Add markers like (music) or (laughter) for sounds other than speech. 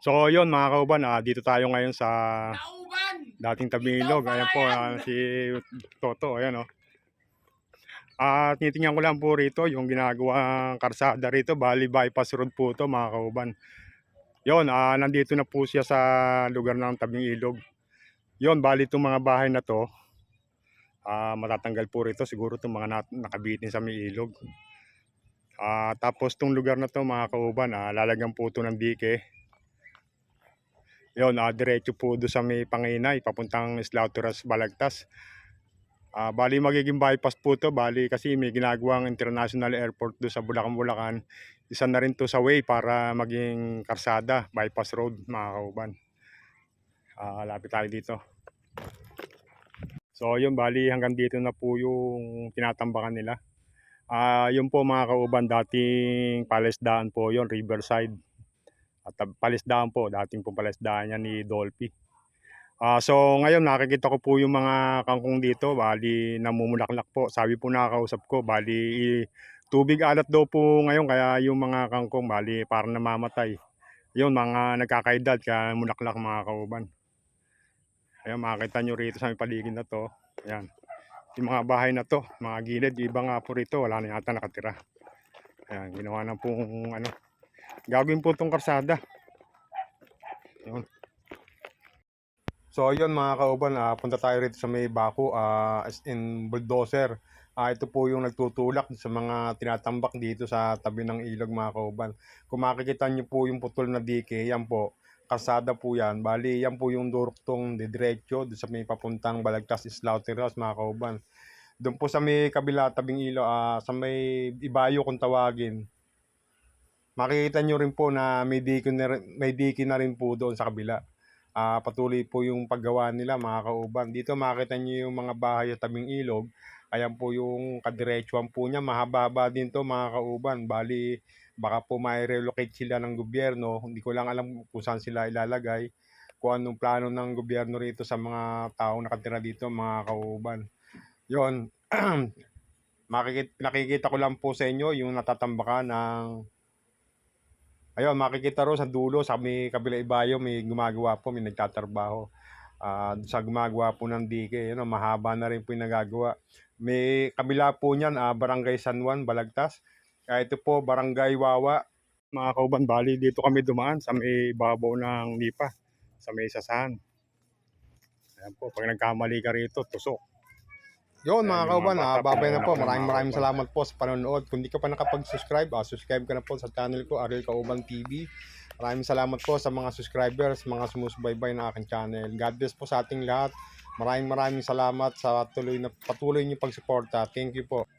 So yun mga kauban, ah, dito tayo ngayon sa Nauban! dating Tabingilog. Ayan po ah, si Toto, ayan oh. At titingnan ko lang po rito yung ginagawang karsada rito. Bali bypass road po to mga kauban. Yun, ah, nandito na po siya sa lugar ng Tabing Ilog. Yun, bali itong mga bahay na to. ah, matatanggal po rito siguro itong mga nakabitin sa may ilog. Ah, tapos itong lugar na to mga kauban, ah, lalagyan po ito ng dike. Yun, ah, diretso po doon sa may Panginay, papuntang Slaughterhouse, Balagtas. Ah, bali magiging bypass po to, bali kasi may ginagawang international airport doon sa Bulacan, Bulacan. Isa na rin to sa way para maging karsada, bypass road mga kauban. Ah, lapit tayo dito. So yun, bali hanggang dito na po yung tinatambakan nila. Ah, yun po mga kauban, dating palesdaan po yon Riverside. At ah, palisdaan po, dating po palisdaan yan ni Dolphy. Ah, so ngayon nakikita ko po yung mga kangkong dito, bali namumulaklak po. Sabi po nakakausap ko, bali tubig alat daw po ngayon kaya yung mga kangkong bali parang namamatay. Yun mga nagkakaedad kaya mulaklak mga kauban. Ayan makikita nyo rito sa paligid na to. Ayan. Yung mga bahay na to, mga gilid, iba nga po rito, wala na yata nakatira. Ayan, ginawa na pong ano. Gagawin po itong karsada. Yun. So yun mga kauban, ah, punta tayo rito sa may Baku ah, as in bulldozer. Ah, ito po yung nagtutulak sa mga tinatambak dito sa tabi ng ilog mga kauban. Kung makikita nyo po yung putol na dike, yan po, kasada po yan. Bali, yan po yung duruktong didiretso doon sa may papuntang Balagtas Slaughterhouse mga kauban. Doon po sa may kabila tabing ilog, ah, sa may ibayo kung tawagin. Makikita nyo rin po na may dike na, may dike na rin po doon sa kabila ah patuloy po yung paggawa nila mga kauban. Dito makita niyo yung mga bahay sa tabing ilog. Ayan po yung kadiretsuhan po niya. Mahaba-haba din to mga kauban. Bali, baka po may relocate sila ng gobyerno. Hindi ko lang alam kung saan sila ilalagay. Kung anong plano ng gobyerno rito sa mga taong nakatira dito mga kauban. Yon. (clears throat) Makikita, nakikita ko lang po sa inyo yung natatambakan ng Ayun, makikita ro sa dulo, sa may kabila ibayo, may gumagawa po, may nagtatrabaho. Ah, sa gumagawa po ng dike, yun, mahaba na rin po yung nagagawa. May kabila po niyan, ah, Barangay San Juan, Balagtas. Kaya ito po, Barangay Wawa. Mga kauban, bali dito kami dumaan sa may babaw ng Nipa, sa may sasahan. Ayan po, pag nagkamali ka rito, tusok. Yun Ayan, mga kauban, mga ah, babay na po. ng Maraming maraming salamat po sa panonood. Kung di ka pa nakapag-subscribe, ah, subscribe ka na po sa channel ko, Ariel Kauban TV. Maraming salamat po sa mga subscribers, mga sumusubaybay ng aking channel. God bless po sa ating lahat. Maraming maraming salamat sa tuloy na patuloy niyo pagsuporta. Thank you po.